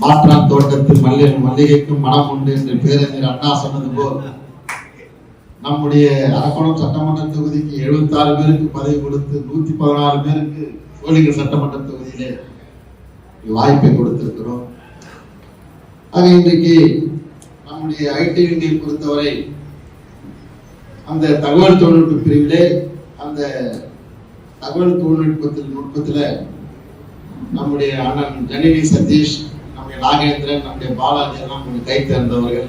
மாற்றான் தோட்டத்தில் மல்லிகை மல்லிகைக்கும் மனம் உண்டு என்று பேரறிஞர் அண்ணா சொன்னது போல் நம்முடைய அரக்கோணம் சட்டமன்ற தொகுதிக்கு 76 பேருக்கு பதவி கொடுத்து நூத்தி பதினாறு பேருக்கு சோழிங்கர் சட்டமன்ற தொகுதியிலே வாய்ப்பை கொடுத்திருக்கிறோம். ஆக இன்றைக்கு நம்முடைய ஐடி விங்கை பொறுத்தவரை அந்த தகவல் தொழில்நுட்ப பிரிவிலே அந்த தகவல் தொழில்நுட்பத்தில் நுட்பத்துல நம்முடைய அண்ணன் ஜனனி சதீஷ் நாகேந்திரன் நம்முடைய பாலாஜி எல்லாம் கொஞ்சம் கை திறந்தவர்கள்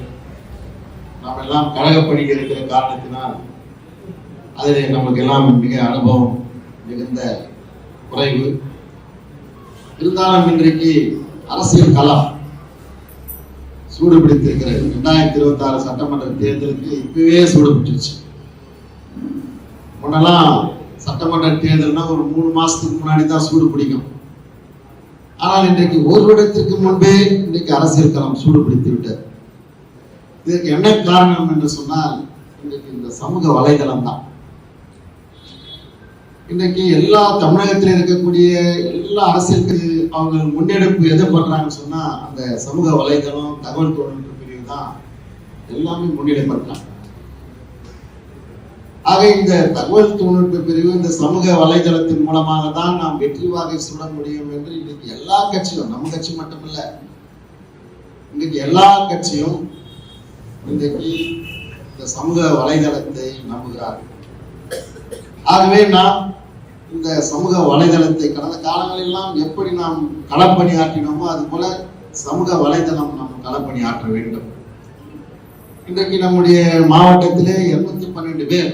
நாம் எல்லாம் கழக பணிக்கு இருக்கிற காரணத்தினால் அதில் நமக்கு எல்லாம் மிக அனுபவம் மிகுந்த குறைவு. இருந்தாலும் இன்றைக்கு அரசியல் களம் சூடுபிடித்திருக்கிறது. ரெண்டாயிரத்தி இருபத்தி ஆறு சட்டமன்ற தேர்தலுக்கு இப்பவே சூடு பிடிச்சிருச்சு முன்னெல்லாம் சட்டமன்ற தேர்தல்னா ஒரு மூணு மாசத்துக்கு முன்னாடி தான் சூடு பிடிக்கும். ஆனால் இன்றைக்கு ஒரு வருடத்திற்கு முன்பே இன்றைக்கு அரசியல் களம் சூடுபிடித்து விட்டது. இதற்கு என்ன காரணம் என்று சொன்னால் இன்றைக்கு இந்த சமூக வலைதளம் தான். இன்றைக்கு எல்லா தமிழகத்தில் இருக்கக்கூடிய எல்லா அரசியலுக்கு அவங்க முன்னெடுப்பு எது பண்றாங்கன்னு சொன்னா அந்த சமூக வலைதளம் தகவல் தொழில்நுட்ப பிரிவு தான் எல்லாமே முன்னிலைப்படுத்துறாங்க. ஆக இந்த தகவல் தொழில்நுட்ப பிரிவு இந்த சமூக வலைதளத்தின் மூலமாக தான் நாம் வெற்றி வாகை சுட முடியும் என்று இன்னைக்கு எல்லா கட்சியும் நம்ம கட்சி மட்டுமில்ல இன்னைக்கு எல்லா கட்சியும் இன்றைக்கு இந்த சமூக வலைதளத்தை நம்புகிறார்கள். ஆகவே நாம் இந்த சமூக வலைதளத்தை கடந்த காலங்களெல்லாம் எப்படி நாம் களப்பணியாற்றினோமோ அது போல சமூக வலைதளம் நாம் களப்பணியாற்ற வேண்டும். இன்றைக்கு நம்முடைய மாவட்டத்திலே இருநூத்தி பன்னெண்டு பேர்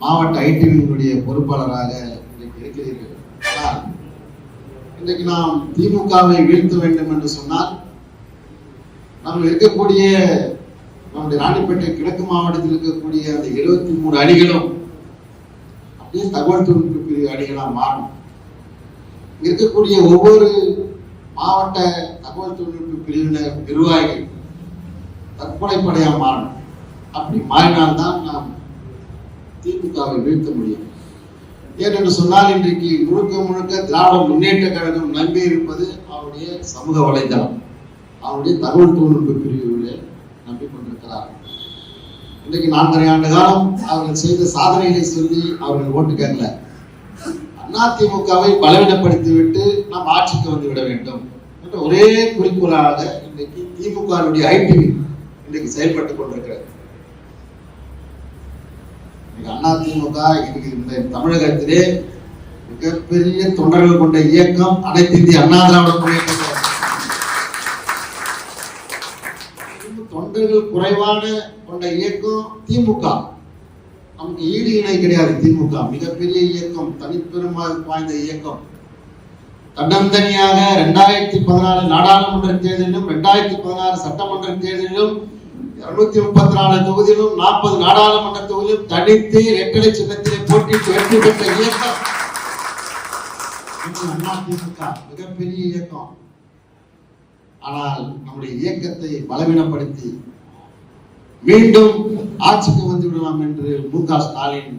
மாவட்ட ஐடிவியினுடைய பொறுப்பாளராக இன்றைக்கு இருக்கிறீர்கள். ஆனால் இன்றைக்கு நாம் திமுகவை வீழ்த்த வேண்டும் என்று சொன்னால் நம்ம இருக்கக்கூடிய நம்முடைய ராணிப்பேட்டை கிழக்கு மாவட்டத்தில் இருக்கக்கூடிய அந்த எழுபத்தி மூணு அணிகளும் அப்படியே தகவல் தொழில்நுட்ப பிரிவு அணிகளாக மாறும் இருக்கக்கூடிய ஒவ்வொரு மாவட்ட தகவல் தொழில்நுட்ப பிரிவினர் நிர்வாகிகள் தற்கொலைப்படையா மாறணும். அப்படி மாறினால்தான் நாம் திமுகவை வீழ்த்த முடியும். ஏனென்று சொன்னால் இன்றைக்கு முழுக்க முழுக்க திராவிட முன்னேற்ற கழகம் நம்பி இருப்பது அவருடைய சமூக வலைதளம். அவருடைய தகவல் தொழில்நுட்ப பிரிவுகளை நம்பிக்கொண்டிருக்கிறார் இன்றைக்கு நான்கரை ஆண்டு காலம் அவர்கள் செய்த சாதனைகளை சொல்லி அவர்கள் ஓட்டு கேட்கல. அதிமுகவை பலவீனப்படுத்திவிட்டு நாம் ஆட்சிக்கு வந்து விட வேண்டும் என்ற ஒரே குறிக்கோளாக இன்றைக்கு திமுகவுடைய ஐடி இன்றைக்கு செயல்பட்டுக் கொண்டிருக்கிறது. இன்னைக்கு அதிமுக இன்னைக்கு இந்த தமிழகத்திலே மிகப்பெரிய தொண்டர்கள் கொண்ட இயக்கம் அனைத்து இந்திய அண்ணா திராவிட முன்னேற்ற தொண்டர்கள் குறைவான கொண்ட இயக்கம் திமுக. நமக்கு ஈடு இணை கிடையாது திமுக. மிகப்பெரிய இயக்கம் தனிப்பெரும் வாய்ந்த இயக்கம். தன்னந்தனியாக ரெண்டாயிரத்தி பதினாலு நாடாளுமன்ற தேர்தலிலும் ரெண்டாயிரத்தி பதினாறு சட்டமன்ற தேர்தலிலும் இருநூத்தி முப்பத்தி நாலு தொகுதியிலும் நாற்பது நாடாளுமன்ற தொகுதியிலும் தனித்து இரட்டலை சின்னத்திலே போட்டிட்டு வெற்றி பெற்ற இயக்கம். அதிமுக மிகப்பெரிய இயக்கம். ஆனால் நம்முடைய இயக்கத்தை பலவீனப்படுத்தி மீண்டும் ஆட்சிக்கு வந்து விடலாம் என்று மு க ஸ்டாலின்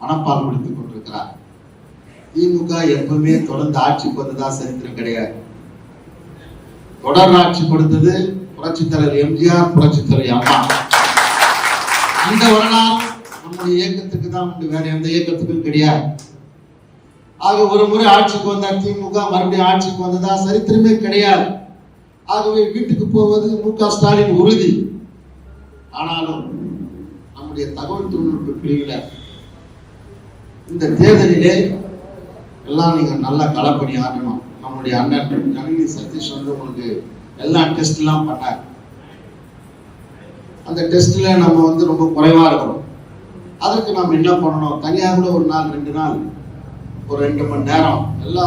மனப்பால் முடித்துக் கொண்டிருக்கிறார். திமுக எப்பவுமே தொடர்ந்து ஆட்சிக்கு வந்ததா சரித்திரம் கிடையாது. தொடர் ஆட்சி கொடுத்தது புரட்சித் தலைவர் எம்ஜிஆர் புரட்சித் தலைவர் அம்மா அந்த வரலாறு நம்முடைய இயக்கத்துக்கு தான் உண்டு. வேற எந்த இயக்கத்துக்கும் கிடையாது. ஆக ஒரு முறை ஆட்சிக்கு வந்த திமுக மறுபடியும் ஆட்சிக்கு வந்ததா சரித்திரமே கிடையாது. ஆகவே வீட்டுக்கு போவது மு க ஸ்டாலின் உறுதி. ஆனாலும் நம்முடைய தகவல் தொழில்நுட்ப பிரிவில் இந்த தேர்தலிலே எல்லாம் நீங்கள் நல்லா களப்பணி ஆற்றணும் நம்முடைய அண்ணன் கணினி சதீஷ் வந்து உங்களுக்கு எல்லா டெஸ்ட்லாம் பண்ணாங்க. பண்ணார் அந்த டெஸ்ட்ல நம்ம வந்து ரொம்ப குறைவா இருக்கிறோம் அதற்கு நாம் என்ன பண்ணணும்? தனியாக கூட ஒரு நாள் ரெண்டு நாள் ஒரு ரெண்டு மணி நேரம் எல்லா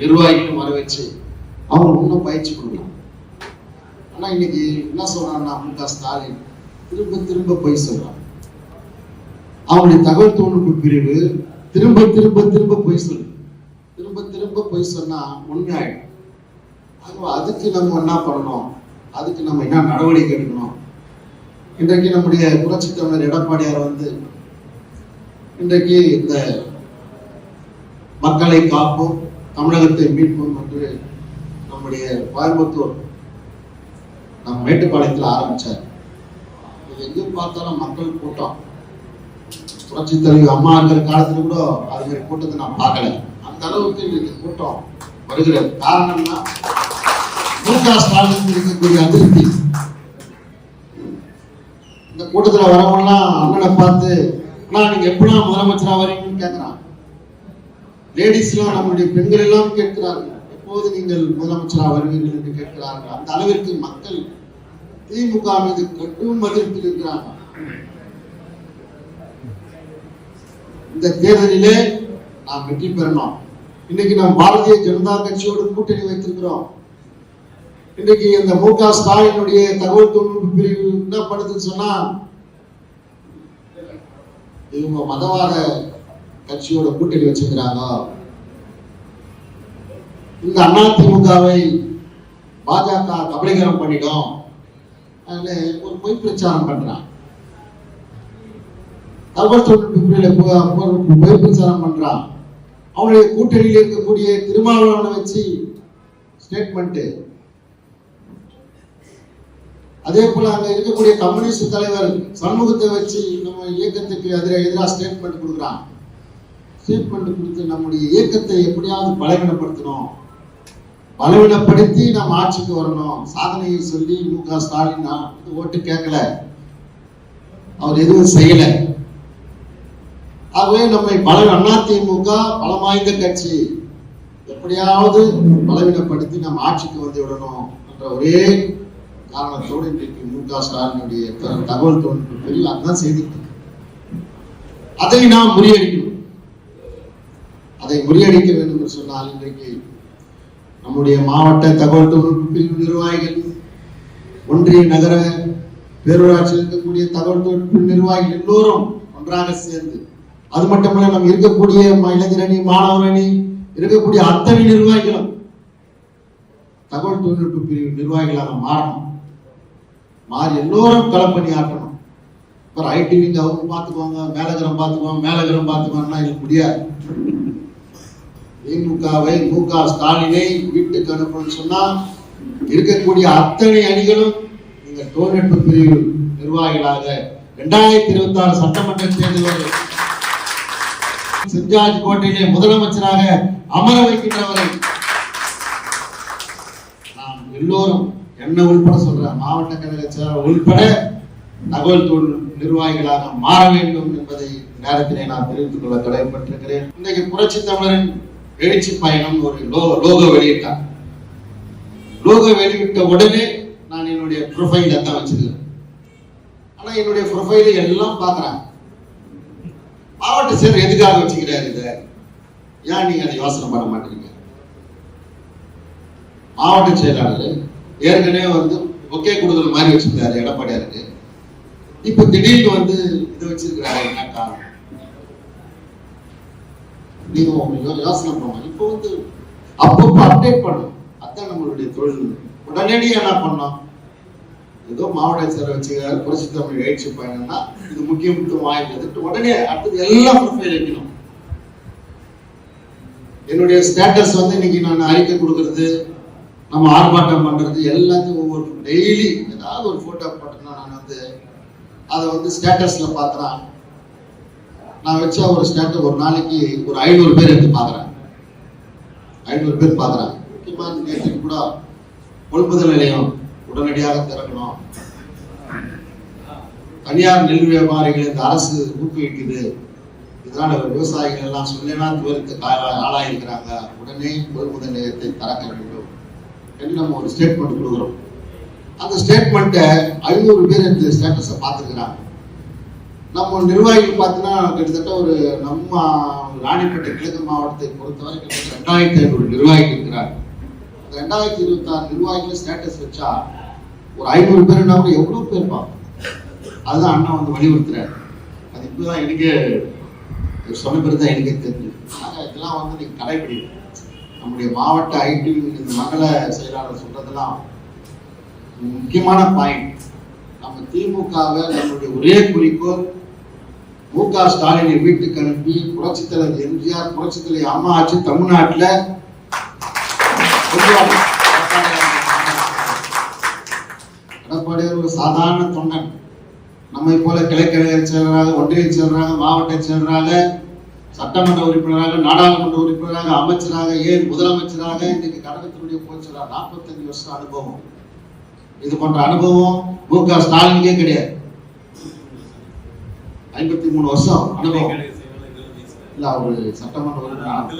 நிர்வாகிகளும் வர வச்சு அவங்க இன்னும் பயிற்சி கொடுக்கலாம் ஆனா இன்னைக்கு என்ன சொல்றாங்கன்னா மு க ஸ்டாலின் திரும்ப திரும்ப பொய் சொல்றான் அவனுடைய தகவல் தொழில்நுட்ப பிரிவு திரும்ப திரும்ப திரும்ப பொய் சொல்லு. திரும்ப திரும்ப பொய் சொன்னா உண்மையாயிடும் அதுக்கு நம்ம என்ன பண்ணணும்? அதுக்கு நம்ம என்ன நடவடிக்கை எடுக்கணும்? இன்றைக்கு நம்முடைய புரட்சி தமிழர் எடப்பாடியார் வந்து இன்றைக்கு இந்த மக்களை காப்போம் தமிழகத்தை மீட்போம் என்று நம்முடைய கோயம்புத்தூர் நம்ம மேட்டுப்பாளையத்தில் ஆரம்பிச்சார். இது எங்க பார்த்தாலும் மக்கள் கூட்டம். புரட்சி தலைவி அம்மா இருக்கிற காலத்துல கூட அது மாதிரி கூட்டத்தை நான் பார்க்கல. அந்த அளவுக்கு இன்னைக்கு கூட்டம் வருகிறது. காரணம்னா மு க ஸ்டாலின் இருக்கக்கூடிய அதிருப்தி இந்த கூட்டத்துல வரவங்கலாம் அண்ணனை பார்த்து அண்ணா நீங்க எப்படிலாம் முதலமைச்சரா வரீங்கன்னு கேட்கிறான் லேடிஸ்லாம் நம்மளுடைய பெண்கள் எல்லாம் கேட்கிறார்கள். எப்போது நீங்கள் முதலமைச்சரா வருவீர்கள் என்று கேட்கிறார்கள். அந்த அளவிற்கு மக்கள் திமுக மீது கடும் மதிப்பில் இருக்கிறார்கள். இந்த தேர்தலிலே நாம் வெற்றி பெறணும். இன்னைக்கு நாம் பாரதிய ஜனதா கட்சியோடு கூட்டணி வைத்திருக்கிறோம். இன்னைக்கு இந்த மு க ஸ்டாலினுடைய தகவல் தொழில்நுட்ப பிரிவு என்ன பண்ணுதுன்னு சொன்னா இவங்க மதவாத கட்சியோட கூட்டணி வச்சிருக்கிறாங்க இந்த அதிமுகவை பாஜக கபலீகரம் பண்ணிடும் அதுல ஒரு பொய் பிரச்சாரம் பண்றான் தகவல் தொழில்நுட்ப பொய் பிரச்சாரம் பண்றான் அவனுடைய கூட்டணியில் இருக்கக்கூடிய திருமாவளவனை வச்சு ஸ்டேட்மெண்ட்டு அதே போல அங்க இருக்கக்கூடிய கம்யூனிஸ்ட் தலைவர் சண்முகத்தை வச்சு நம்ம இயக்கத்துக்கு எதிராக எதிராக ஸ்டேட்மெண்ட் கொடுக்குறான். ஸ்டேட்மெண்ட் கொடுத்து நம்முடைய இயக்கத்தை எப்படியாவது பலவீனப்படுத்தணும். பலவீனப்படுத்தி நம்ம ஆட்சிக்கு வரணும். சாதனையை சொல்லி மு க ஸ்டாலின் நான் ஓட்டு கேட்கல. அவர் எதுவும் செய்யல. ஆகவே நம்மை பல அதிமுக பலம் வாய்ந்த கட்சி. எப்படியாவது பலவீனப்படுத்தி நம்ம ஆட்சிக்கு வந்து விடணும் என்ற ஒரே காரணத்தோடு இன்றைக்கு மு க ஸ்டாலினுடைய தகவல் தொழில்நுட்ப பிரிவு அதான் செய்திருக்கு அதை நாம் முறியடிக்கணும் அதை முறியடிக்க வேண்டும் என்று சொன்னால் இன்றைக்கு நம்முடைய மாவட்ட தகவல் தொழில்நுட்ப பிரிவு நிர்வாகிகள் ஒன்றிய நகர பேரூராட்சியில் இருக்கக்கூடிய தகவல் தொழில்நுட்ப நிர்வாகிகள் எல்லோரும் ஒன்றாக சேர்ந்து அது மட்டுமல்ல நம்ம இருக்கக்கூடிய ம- இளைஞர் அணி இருக்கக்கூடிய அத்தனை நிர்வாகிகளும் தகவல் தொழில்நுட்ப பிரிவு நிர்வாகிகளாக மாறணும். மாறி எல்லோரும் களப்பணி ஆற்றணும் அப்புறம் ஐடி விங்க அவங்க பார்த்துக்குவாங்க மேலகரம் பார்த்துக்குவாங்க மேலகரம் பார்த்துக்குவாங்கன்னா இது முடியாது. திமுகவை மு க ஸ்டாலினை வீட்டுக்கு அனுப்பணும்னு சொன்னா இருக்கக்கூடிய அத்தனை அணிகளும் இந்த தொழில்நுட்ப பிரிவு நிர்வாகிகளாக. இரண்டாயிரத்தி இருபத்தி ஆறு சட்டமன்ற தேர்தல் செஞ்சாஜ் கோட்டையிலே முதலமைச்சராக அமர வைக்கின்றவரை நாம் எல்லோரும் என்ன உள்பட சொல்றேன் மாவட்ட கழக செயலாளர் உள்பட தகவல் தொழில் நிர்வாகிகளாக மாற வேண்டும் என்பதை நேரத்திலே நான் தெரிந்து கொள்ள கடமைப்பட்டிருக்கிறேன் இன்றைக்கு புரட்சி தமிழரின் எழுச்சி பயணம் ஒரு லோகோ வெளியிட்டார். லோகோ வெளியிட்ட உடனே நான் என்னுடைய ப்ரொஃபைல் தான் வச்சிருக்கேன். ஆனா என்னுடைய ப்ரொஃபைல எல்லாம் பார்க்கறாங்க. மாவட்ட செயலர் எதுக்காக வச்சுக்கிறாரு இதை? ஏன் நீங்க அதை யோசனை பண்ண மாட்டீங்க? மாவட்ட செயலாளர் ஏற்கனவே வந்து ஒக்கே கொடுக்குற மாதிரி வச்சிருந்தாரு எடப்பாடியாருக்கு இப்ப திடீர்னு வந்து இதை வச்சிருக்கிறாரு என்ன காரணம்? நீங்க உங்களுக்கு யோசனை பண்ணணும். இப்போ வந்து அப்பப்போ அப்டேட் பண்ணும் அதான் நம்மளுடைய தொழில். உடனடியாக என்ன பண்ணோம் ஏதோ மாவட்ட செயலர் வச்சுக்கிறாரு புரட்சி தமிழ் எழுச்சி பயணம்னா இது முக்கியத்துவம் வாய்ந்தது உடனே அடுத்தது எல்லாம் ப்ரொஃபைல் வைக்கணும் என்னுடைய ஸ்டேட்டஸ் வந்து இன்னைக்கு நான் அறிக்கை கொடுக்கறது நம்ம ஆர்ப்பாட்டம் பண்றது எல்லாத்தையும் ஒவ்வொரு டெய்லி ஏதாவது ஒரு போட்டோ போட்டேன்னா நான் வந்து அதை வந்து ஸ்டேட்டஸ்ல பார்க்கறேன். நான் வச்ச ஒரு ஸ்டேட்டஸ் ஒரு நாளைக்கு ஒரு ஐநூறு பேர் எடுத்து பார்க்குறேன். ஐநூறு பேர் பார்க்குறேன். முக்கியமா நேற்றுக்கு கூட கொள்முதல் நிலையம் உடனடியாக திறக்கணும். தனியார் நெல் வியாபாரிகள் இந்த அரசு ஊக்குவிக்குது. இதனால விவசாயிகள் எல்லாம் சொல்லினா துவருக்கு ஆளாயிருக்கிறாங்க. உடனே கொள்முதல் நிலையத்தை திறக்க வேண்டும். என்று நம்ம ஒரு ஸ்டேட்மெண்ட் கொடுக்குறோம். அந்த ஸ்டேட்மெண்ட்டை ஐநூறு பேர் இந்த ஸ்டேட்டஸை பார்த்துருக்குறாங்க. நம்ம நிர்வாகிகள் பார்த்தீங்கன்னா கிட்டத்தட்ட ஒரு நம்ம ராணிப்பேட்டை கிழக்கு மாவட்டத்தை பொறுத்தவரை கிட்டத்தட்ட ரெண்டாயிரத்தி ஐநூறு நிர்வாகிகள் இருக்கிறார் அந்த ரெண்டாயிரத்தி இருபத்தி ஆறு நிர்வாகிகள் ஸ்டேட்டஸ் வச்சா ஒரு ஐநூறு பேர் கூட எவ்வளோ பேர் பார்ப்போம் அதுதான் அண்ணா வந்து வலியுறுத்துறாரு. அது இப்போதான் எனக்கு சொன்ன பிறகு தான் எனக்கே தெரிஞ்சு ஆனால் இதெல்லாம் வந்து நீங்கள் கடைபிடிக்கணும். நம்முடைய மாவட்ட ஐடி இந்த மகள செயலாளர் சொல்றதெல்லாம் முக்கியமான பாயிண்ட் நம்ம திமுகவை நம்மளுடைய ஒரே குறிக்கோள் மு க ஸ்டாலினை வீட்டுக்கு அனுப்பி புரட்சி தலைவர் எம்ஜிஆர் புரட்சி தலைவர் அம்மா ஆச்சு தமிழ்நாட்டில் எடப்பாடியார் ஒரு சாதாரண தொண்டன். நம்மை போல கிழக்கழக சேர்றாங்க ஒன்றிய சேர்றாங்க மாவட்ட சேர்றாங்க சட்டமன்ற உறுப்பினராக நாடாளுமன்ற உறுப்பினராக அமைச்சராக ஏன் முதலமைச்சராக இன்னைக்கு கழகத்தினுடைய பொதுச்செயலாளர் நாற்பத்தஞ்சு வருஷம் அனுபவம். இது போன்ற அனுபவம் மு க ஸ்டாலினுக்கே கிடையாது. ஐம்பத்தி மூணு வருஷம் அனுபவம். இல்ல அவரு சட்டமன்ற உறுப்பினர்.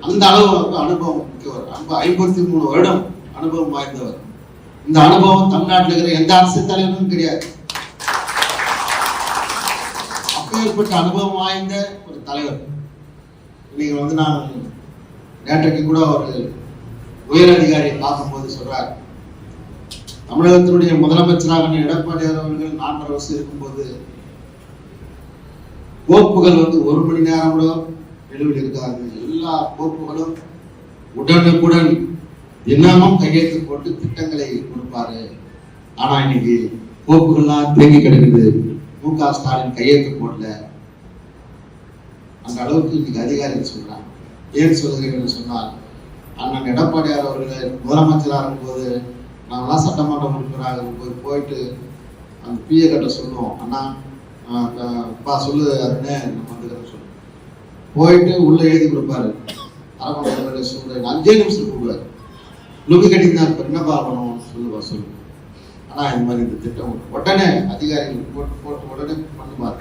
அந்த அளவுக்கு அனுபவம் மிக்கவர். ஐம்பத்தி மூணு வருடம் அனுபவம் வாய்ந்தவர். இந்த அனுபவம் தமிழ்நாட்டில் இருக்கிற எந்த அரசு தலைவரும் கிடையாது. அப்பேற்பட்ட அனுபவம் வாய்ந்த ஒரு தலைவர். இன்னைக்கு வந்து நான் நேற்றைக்கு கூட ஒரு உயர் அதிகாரியை பார்க்கும்போது சொல்றார். தமிழகத்தினுடைய முதலமைச்சராக எடப்பாடி அவர்கள் நான்கரை வருஷம் இருக்கும்போது கோப்புகள் வந்து ஒரு மணி நேரம் கூட நிலுவில் இருக்காது. எல்லா கோப்புகளும் உடனுக்குடன் தினமும் கையெழுத்து போட்டு திட்டங்களை கொடுப்பாரு. ஆனா இன்னைக்கு கோப்புகள்லாம் தேங்கி கிடக்குது. மு க ஸ்டாலின் கையெழுத்து போடல. அந்த அளவுக்கு இன்னைக்கு அதிகாரிகள் சொல்றாங்க. ஏன் சொல்கிறீர்கள் என்று சொன்னால் அண்ணன் எடப்பாடியார் அவர்கள் முதலமைச்சராக இருக்கும்போது நாங்களாம் சட்டமன்ற உறுப்பினராக போய் போயிட்டு அந்த பிஏ கட்ட சொல்லுவோம் அண்ணா அப்பா சொல்லு அப்படின்னு நம்ம வந்து சொல்லுவோம் போயிட்டு உள்ள எழுதி கொடுப்பாரு. அரவணை சொல்றேன் அஞ்சே நிமிஷம் கூடுவார் லுங்கி தான் இருப்பார் என்ன பார்க்கணும்? சொல்லுவா சொல்லு. ஆனா இந்த மாதிரி இந்த திட்டம் உடனே அதிகாரிகள் போட்டு போட்டு உடனே பண்ணுவார்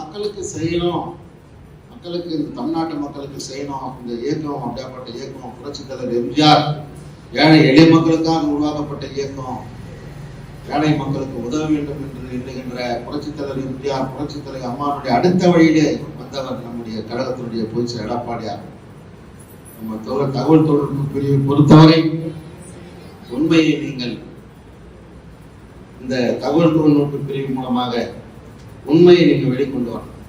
மக்களுக்கு செய்யணும். மக்களுக்கு இந்த தமிழ்நாட்டு மக்களுக்கு செய்யணும். இந்த இயக்கம் அப்படியாப்பட்ட இயக்கம் புரட்சி தலைவர் எம்ஜிஆர் ஏழை எளிய மக்களுக்காக உருவாக்கப்பட்ட இயக்கம். ஏழை மக்களுக்கு உதவ வேண்டும் என்று எண்ணுகின்ற புரட்சித் தலைவர் எம்ஜிஆர் புரட்சித் தலைவர் அம்மாவுடைய அடுத்த வழியிலே வந்தவர் நம்முடைய கழகத்தினுடைய பொதுச்செயலர் எடப்பாடியார் நம்ம தொழில் தகவல் தொடர்பு பிரிவை பொறுத்தவரை உண்மையை நீங்கள் இந்த தகவல் தொழில்நுட்ப பிரிவு மூலமாக உண்மையை நீங்கள் வெளிக்கொண்டு வரணும்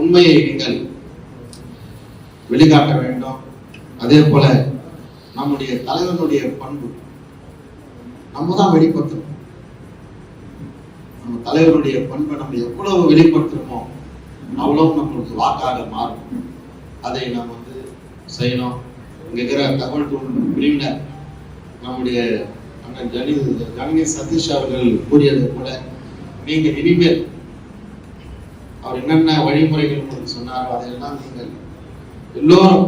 உண்மையை நீங்கள் வெளிக்காட்ட வேண்டும். அதே போல நம்முடைய தலைவனுடைய பண்பு நம்ம தான் வெளிப்படுத்தணும். நம்ம தலைவருடைய பண்பை நம்ம எவ்வளவு வெளிப்படுத்துறோமோ அவ்வளவு நம்மளுக்கு வாக்காக மாறும். அதை நாம் வந்து செய்யணும். இங்கே இருக்கிற தகவல் தொழில்நுட்ப பிரிவினர் நம்முடைய அண்ணன் ஜனி ஜனனி சதீஷ் அவர்கள் கூறியது போல நீங்க இனிமேல் அவர் என்னென்ன வழிமுறைகள் உங்களுக்கு சொன்னாரோ அதையெல்லாம் நீங்கள் எல்லோரும்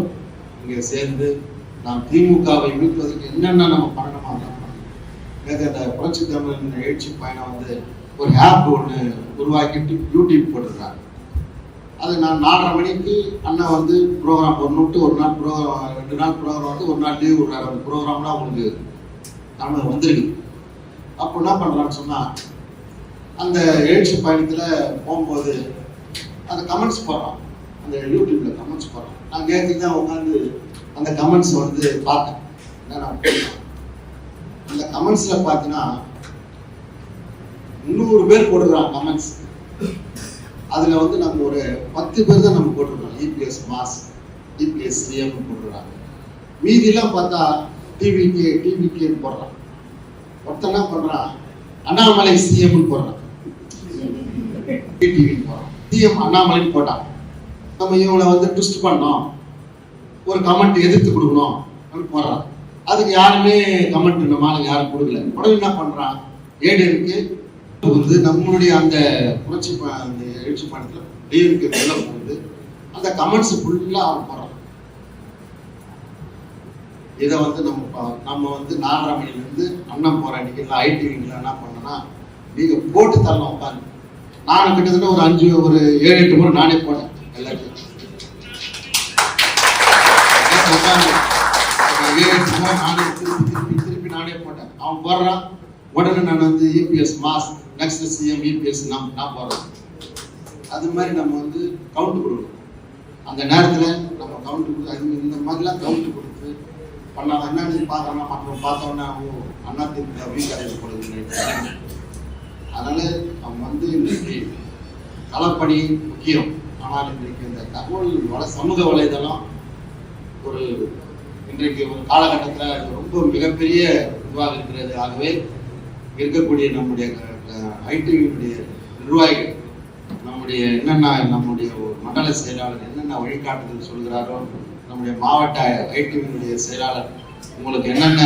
இங்கே சேர்ந்து நாம் திமுகவை மீட்பதற்கு என்னென்ன நம்ம பண்ணணுமோ அதெல்லாம் பண்ணணும். நேற்று அந்த புரட்சி தமிழ் எழுச்சி பயணம் வந்து ஒரு ஆப் ஒன்று உருவாக்கிட்டு யூடியூப் போட்டிருக்காங்க. அது நான் நாலரை மணிக்கு அண்ணன் வந்து ப்ரோக்ராம் ஒரு நோட்டு ஒரு நாள் ப்ரோக்ராம் ரெண்டு நாள் ப்ரோக்ராம் வந்து ஒரு நாள் லீவ் விடுறாரு. அந்த ப்ரோக்ராம்லாம் உங்களுக்கு தமிழ் வந்திருக்கு. அப்போ என்ன பண்ணுறான்னு சொன்னால் அந்த எழுச்சி பயணத்தில் போகும்போது அந்த கமெண்ட்ஸ் போடுறான். அந்த யூடியூப்பில் கமெண்ட்ஸ் போடுறான். நான் நேற்று தான் உட்காந்து அந்த கமெண்ட்ஸ் வந்து பார்த்தேன். அந்த கமெண்ட்ஸில் பார்த்தீங்கன்னா முந்நூறு பேர் போட்டுக்கிறான் கமெண்ட்ஸ் அதில் வந்து நம்ம ஒரு பத்து பேர் தான் நம்ம போட்டிருக்கோம். இபிஎஸ் மாஸ் இபிஎஸ் சிஎம் போட்டுருக்காங்க. மீதிலாம் பார்த்தா டிவிகே டிவிகேன்னு போடுறான். ஒருத்தன் என்ன பண்ணுறான் அண்ணாமலை சிஎம்னு போடுறான். டிவின்னு போடுறான். சிஎம் அண்ணாமலைன்னு போட்டான். நம்ம இவங்களை வந்து ட்விஸ்ட் பண்ணோம். ஒரு கமெண்ட் எதிர்த்து கொடுக்கணும் அப்படின்னு போடுறான். அதுக்கு யாருமே கமெண்ட் இந்த ஆளுங்க யாரும் கொடுக்கல. உடனே என்ன பண்ணுறான் ஏடு இருக்கு. வந்து நம்மளுடைய அந்த புரட்சி அந்த எழுச்சி மாநிலத்தில் டிஎம்கே வெளில போகுது அந்த கமெண்ட்ஸ் ஃபுல்லாக அவன் போடுறான். இதை வந்து நம்ம நம்ம வந்து நாலரை மணிலேருந்து அண்ணன் போற அன்னைக்கு இல்லை ஐடிவிங்கில் என்ன பண்ணனா நீங்க போட்டு தரலாம் உட்காந்து நானும் கிட்டத்தட்ட ஒரு அஞ்சு ஒரு ஏழு எட்டு முறை நானே போனேன் எல்லாத்தையும். ஏழு எட்டு முறை நானே திருப்பி திருப்பி திருப்பி நானே போட்டேன். அவன் போடுறான். உடனே நான் வந்து EPS mass next CM EPS நான் நான் போடுறேன். அது மாதிரி நம்ம வந்து கவுண்ட் கொடுக்கணும். அந்த நேரத்தில் நம்ம கவுண்ட் கொடுத்து அது இந்த மாதிரிலாம் கவுண்ட் கொடுத்து பண்ணாங்க என்ன பார்த்தோம்னா மற்றவங்க பார்த்தோன்னா ஓ அண்ணா திமுக வீக்கடையில் போடுது அதனால் அவங்க வந்து இன்றைக்கு களப்பணி முக்கியம். ஆனால் இன்றைக்கு இந்த தகவல் வள சமூக வலைதளம் ஒரு இன்றைக்கு ஒரு காலகட்டத்தில் ரொம்ப மிகப்பெரிய இதுவாக இருக்கிறது. ஆகவே இருக்கக்கூடிய நம்முடைய ஐடிவியுடைய நிர்வாகிகள் நம்முடைய என்னென்ன நம்முடைய ஒரு மண்டல செயலாளர் என்னென்ன வழிகாட்டுதல் சொல்கிறாரோ நம்முடைய மாவட்ட ஐடிவினுடைய செயலாளர் உங்களுக்கு என்னென்ன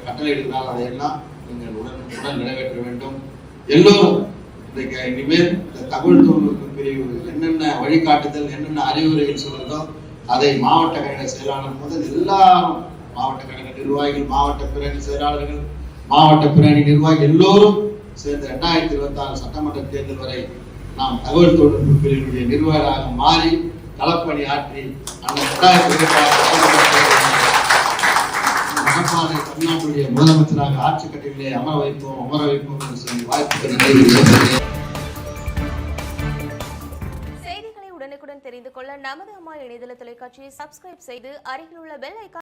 கட்டளை எடுக்கிறாரோ அதையெல்லாம் நீங்கள் உடன் உடன் நிறைவேற்ற வேண்டும். எல்லோரும் இன்றைக்கு இனிமேல் இந்த தகவல் தொழில்நுட்ப பிரிவு என்னென்ன வழிகாட்டுதல் என்னென்ன அறிவுரைகள் சொல்கிறதோ அதை மாவட்ட கழக செயலாளர் முதல் எல்லாரும் மாவட்ட கழக நிர்வாகிகள் மாவட்ட பிரணி செயலாளர்கள் மாவட்ட பிரணி நிர்வாகி எல்லோரும் சேர்ந்து ரெண்டாயிரத்தி இருபத்தி ஆறு சட்டமன்ற தேர்தல் வரை நாம் தகவல் தொழில்நுட்ப பிரிவினுடைய நிர்வாகராக மாறி களப்பணி ஆற்றி அந்த ரெண்டாயிரத்தி தமிழ்நாட்டுடைய முதலமைச்சராக ஆட்சி கட்டிலே அமர வைப்போம் அமர வைப்போம் என்று சொல்லி வாய்ப்புக்கு செய்திகளை உடனுக்குடன் தெரிந்து கொள்ள நமது அம்மா இணையதள தொலைக்காட்சியை சப்ஸ்கிரைப் செய்து அருகில் உள்ள பெல் ஐக்கான்